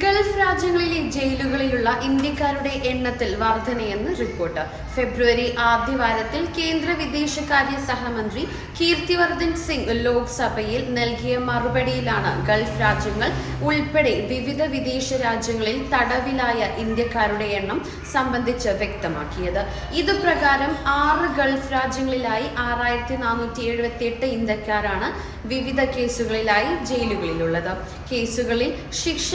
Gulf രാജ്യങ്ങളിലെ ജയിലുകളിലുള്ള ഇന്ത്യക്കാരുടെ എണ്ണത്തിൽ വർധനയെന്ന് റിപ്പോർട്ട്. ഫെബ്രുവരി ആദ്യവാരത്തിൽ കേന്ദ്ര വിദേശകാര്യ സഹമന്ത്രി കീർത്തിവർദ്ധൻ സിംഗ് ലോക്സഭയിൽ നൽകിയ മറുപടിയിലാണ് ഗൾഫ് രാജ്യങ്ങൾ ഉൾപ്പെടെ വിവിധ വിദേശ രാജ്യങ്ങളിൽ തടവിലായ ഇന്ത്യക്കാരുടെ എണ്ണം സംബന്ധിച്ച് വ്യക്തമാക്കിയത്. ഇതുപ്രകാരം ആറ് ഗൾഫ് രാജ്യങ്ങളിലായി ആറായിരത്തി നാനൂറ്റി ഇന്ത്യക്കാരാണ് വിവിധ കേസുകളിലായി ജയിലുകളിലുള്ളത്. കേസുകളിൽ ശിക്ഷ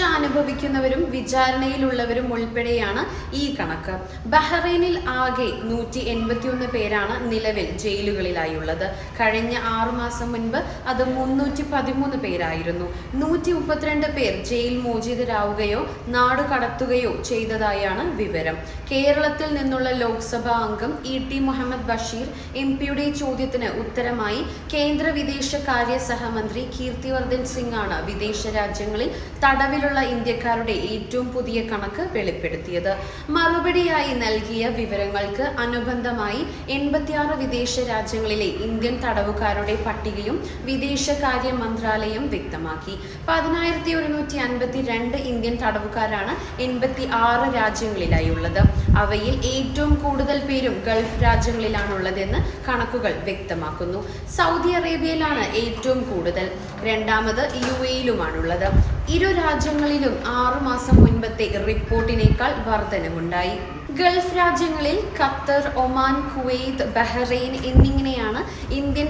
അനുഭവിക്കുന്നവരും വിചാരണയിലുള്ളവരും ഉൾപ്പെടെയാണ് ഈ കണക്ക്. ബഹ്റൈനിൽ ആകെ നൂറ്റി എൺപത്തിയൊന്ന് പേരാണ് നിലവിൽ ജയിലുകളിലായുള്ളത്. കഴിഞ്ഞ ആറു മാസം മുൻപ് അത് മുന്നൂറ്റി പതിമൂന്ന് പേരായിരുന്നു. നൂറ്റി മുപ്പത്തിരണ്ട് പേർ ജയിൽ മോചിതരാവുകയോ നാട് കടത്തുകയോ ചെയ്തതായാണ് വിവരം. കേരളത്തിൽ നിന്നുള്ള ലോക്സഭാ അംഗം E T Muhammad Basheer M പിയുടെ ചോദ്യത്തിന് ഉത്തരമായി കേന്ദ്ര വിദേശകാര്യ സഹമന്ത്രി കീർത്തിവർദ്ധൻ സിംഗ് ആണ് വിദേശ രാജ്യങ്ങളിൽ തടവിലുള്ള ഇന്ത്യക്കാരുടെ ഏറ്റവും പുതിയ കണക്ക് വെളിപ്പെടുത്തിയത്. മറുപടിയായി നൽകിയ വിവരങ്ങൾക്ക് അനുബന്ധമായി എൺപത്തിയാറ് വിദേശ രാജ്യങ്ങളിലെ ഇന്ത്യൻ തടവുകാരുടെ പട്ടികയും വിദേശകാര്യ മന്ത്രാലയം വ്യക്തമാക്കി. പതിനായിരത്തി ഒരുന്നൂറ്റി അൻപത്തി രണ്ട് ഇന്ത്യൻ തടവുകാരാണ് എൺപത്തി ആറ് രാജ്യങ്ങളിലായി ഉള്ളത് അവയിൽ ഏറ്റവും കൂടുതൽ പേരും ഗൾഫ് രാജ്യങ്ങളിലാണുള്ളതെന്ന് കണക്കുകൾ വ്യക്തമാക്കുന്നു. സൗദി അറേബ്യയിലാണ് ഏറ്റവും കൂടുതൽ. രണ്ടാമത് യു എയിലുമാണുള്ളത്. ഇരു രാജ്യങ്ങളിലും ആറുമാസം മുൻപത്തെ റിപ്പോർട്ടിനേക്കാൾ വർധനവുണ്ടായി. ഗൾഫ് രാജ്യങ്ങളിൽ ഖത്തർ ഒമാൻ കുവൈത്ത് ബഹ്റൈൻ എന്നിങ്ങനെയാണ്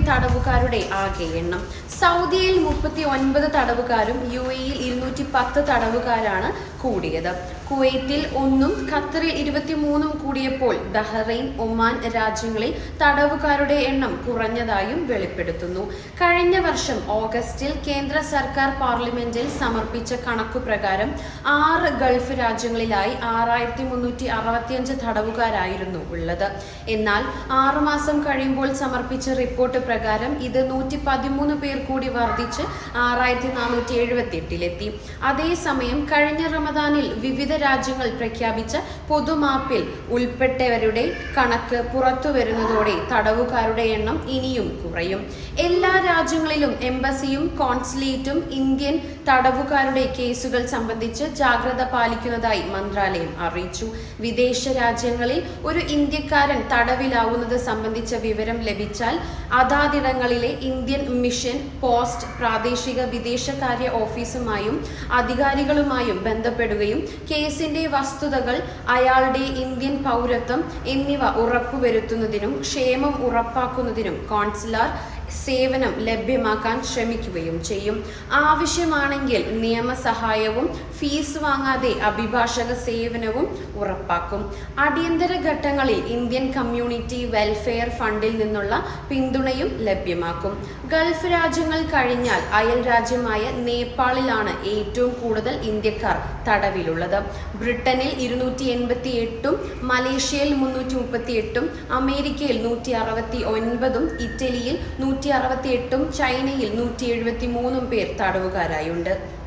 തടവുകാരുടെ ആകെ എണ്ണം. സൗദിയിൽ മുപ്പത്തി ഒൻപത് തടവുകാരും യു എയിൽ ഇരുന്നൂറ്റി പത്ത് തടവുകാരാണ് കൂടിയത്. കുവൈത്തിൽ ഒന്നും ഖത്തറിൽ ഇരുപത്തിമൂന്നും കൂടിയപ്പോൾ ബഹ്റൈൻ ഒമാൻ രാജ്യങ്ങളിൽ തടവുകാരുടെ എണ്ണം കുറഞ്ഞതായും വെളിപ്പെടുത്തുന്നു. കഴിഞ്ഞ വർഷം ഓഗസ്റ്റിൽ കേന്ദ്ര സർക്കാർ പാർലമെന്റിൽ സമർപ്പിച്ച കണക്കു പ്രകാരം ആറ് ഗൾഫ് രാജ്യങ്ങളിലായി ആറായിരത്തി മുന്നൂറ്റി അറുപത്തിയഞ്ച് തടവുകാരായിരുന്നു ഉള്ളത്. എന്നാൽ ആറുമാസം കഴിയുമ്പോൾ സമർപ്പിച്ച റിപ്പോർട്ട് പ്രകാരം ഇത് നൂറ്റി പതിമൂന്ന് പേർ കൂടി വർദ്ധിച്ച് ആറായിരത്തി നാനൂറ്റി എഴുപത്തി എട്ടിലെത്തി അതേസമയം കഴിഞ്ഞ റമദാനിൽ വിവിധ രാജ്യങ്ങൾ പ്രഖ്യാപിച്ച പൊതുമാപ്പിൽ ഉൾപ്പെട്ടവരുടെ കണക്ക് പുറത്തു വരുന്നതോടെ തടവുകാരുടെ എണ്ണം ഇനിയും കുറയും. എല്ലാ രാജ്യങ്ങളിലും എംബസിയും കോൺസുലേറ്റും ഇന്ത്യൻ തടവുകാരുടെ കേസുകൾ സംബന്ധിച്ച് ജാഗ്രത പാലിക്കുന്നതായി മന്ത്രാലയം അറിയിച്ചു. വിദേശ രാജ്യങ്ങളിൽ ഒരു ഇന്ത്യക്കാരൻ തടവിലാവുന്നത് സംബന്ധിച്ച വിവരം ലഭിച്ചാൽ അതാതിടങ്ങളിലെ ഇന്ത്യൻ മിഷൻ പോസ്റ്റ് പ്രാദേശിക വിദേശകാര്യ ഓഫീസുമായും അധികാരികളുമായും ബന്ധപ്പെടുകയും കേസിന്റെ വസ്തുതകൾ അയാളുടെ ഇന്ത്യൻ പൗരത്വം എന്നിവ ഉറപ്പുവരുത്തുന്നതിനും ക്ഷേമം ഉറപ്പാക്കുന്നതിനും കോൺസുലാർ സേവനം ലഭ്യമാക്കാൻ ശ്രമിക്കുകയും ചെയ്യും. ആവശ്യമാണെങ്കിൽ നിയമസഹായവും ഫീസ് വാങ്ങാതെ അഭിഭാഷക സേവനവും ഉറപ്പാക്കും. അടിയന്തര ഘട്ടങ്ങളിൽ ഇന്ത്യൻ കമ്മ്യൂണിറ്റി വെൽഫെയർ ഫണ്ടിൽ നിന്നുള്ള പിന്തുണയും ലഭ്യമാക്കും. ഗൾഫ് രാജ്യങ്ങൾ കഴിഞ്ഞാൽ അയൽ രാജ്യമായ നേപ്പാളിലാണ് ഏറ്റവും കൂടുതൽ ഇന്ത്യക്കാർ തടവിലുള്ളത്. ബ്രിട്ടനിൽ ഇരുന്നൂറ്റി എൺപത്തി എട്ടും മലേഷ്യയിൽ മുന്നൂറ്റി മുപ്പത്തി എട്ടും അമേരിക്കയിൽ നൂറ്റി അറുപത്തി ഒൻപതും ഇറ്റലിയിൽ നൂറ്റി അറുപത്തി എട്ടും ചൈനയിൽ നൂറ്റി എഴുപത്തി മൂന്നും പേർ തടവുകാരായുണ്ട്.